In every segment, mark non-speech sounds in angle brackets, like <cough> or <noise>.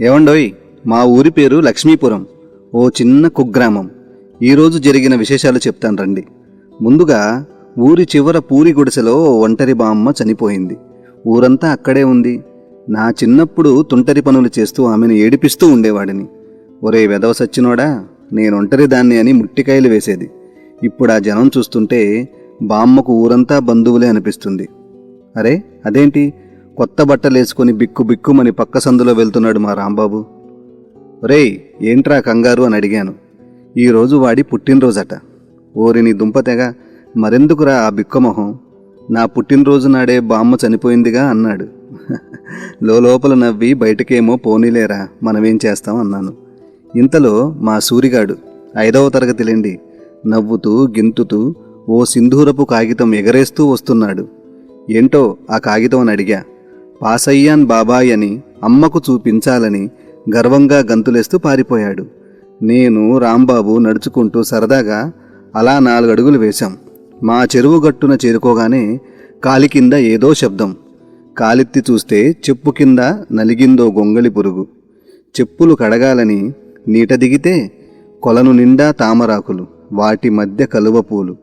ఏవండోయ్ మా ఊరి పేరు లక్ష్మీపురం ఓ చిన్న కుగ్రామం. ఈరోజు జరిగిన విశేషాలు చెప్తాను రండి. ముందుగా ఊరి చివర పూరి గుడిసెలో ఒంటరి బామ్మ చనిపోయింది. ఊరంతా అక్కడే ఉంది. నా చిన్నప్పుడు తుంటరి పనులు చేస్తూ ఆమెను ఏడిపిస్తూ ఉండేవాడిని. ఒరే వెదవ సచ్చినోడా నేను ఒంటరి దాన్ని అని ముట్టికాయలు వేసేది. ఇప్పుడు ఆ జనం చూస్తుంటే బామ్మకు ఊరంతా బంధువులే అనిపిస్తుంది. అరే అదేంటి? కొత్త బట్టలేసుకొని బిక్కు బిక్కుమని పక్క సందులో వెళ్తున్నాడు మా రాంబాబు. రే ఏంట్రా కంగారు అని అడిగాను. ఈరోజు వాడి పుట్టినరోజట. ఓరిని దుంపతెగ మరెందుకురా ఆ బిక్కమొహం నా పుట్టినరోజు నాడే బామ్మ చనిపోయిందిగా అన్నాడు. <laughs> లోపల నవ్వి బయటకేమో పోనీలేరా మనమేం చేస్తాం అన్నాను. ఇంతలో మా సూరిగాడు ఐదవ తరగతిలేండి నవ్వుతూ గింతుతూ ఓ సింధూరపు కాగితం ఎగరేస్తూ వస్తున్నాడు. ఏంటో ఆ కాగితం అని అడిగా. పాసయ్యాన్ బాబాయ్ అని అమ్మకు చూపించాలని గర్వంగా గంతులేస్తూ పారిపోయాడు. నేను రాంబాబు నడుచుకుంటూ సరదాగా అలా నాలుగడుగులు వేశాం. మా చెరువు గట్టున చేరుకోగానే కాలి కింద ఏదో శబ్దం. కాలెత్తి చూస్తే చెప్పు కింద నలిగిందో గొంగళి పురుగు. చెప్పులు కడగాలని నీట దిగితే కొలను నిండా తామరాకులు వాటి మధ్య కలువ పూలు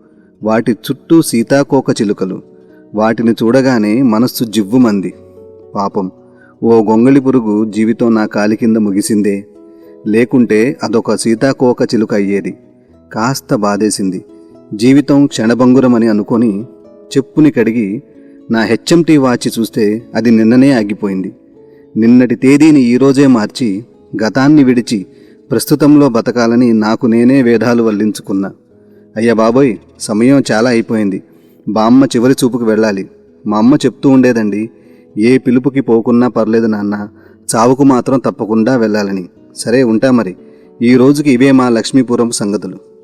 వాటి చుట్టూ సీతాకోక చిలుకలు. వాటిని చూడగానే మనస్సు జివ్వుమంది. పాపం. ఓ గొంగళి పురుగు జీవితం నా కాలి కింద ముగిసిందే. లేకుంటే అదొక సీతాకోక చిలుక అయ్యేది. కాస్త బాధేసింది. జీవితం క్షణభంగురమని అనుకొని చెప్పుని కడిగి నా హెచ్ఎంటీ వాచి చూస్తే అది నిన్ననే ఆగిపోయింది. నిన్నటి తేదీని ఈరోజే మార్చి గతాన్ని విడిచి ప్రస్తుతంలో బతకాలని నాకు నేనే వేదాలు వల్లించుకున్నా. అయ్యా బాబోయ్ సమయం చాలా అయిపోయింది. బామ్మ చివరి చూపుకు వెళ్ళాలి. మా అమ్మ చెప్తూ ఉండేదండి ఏ పిలుపుకి పోకున్నా పర్లేదు నాన్న. చావుకు మాత్రం తప్పకుండా వెళ్ళాలని. సరే ఉంటా మరి. ఈ రోజుకి ఇవే మా లక్ష్మీపురం సంగతులు.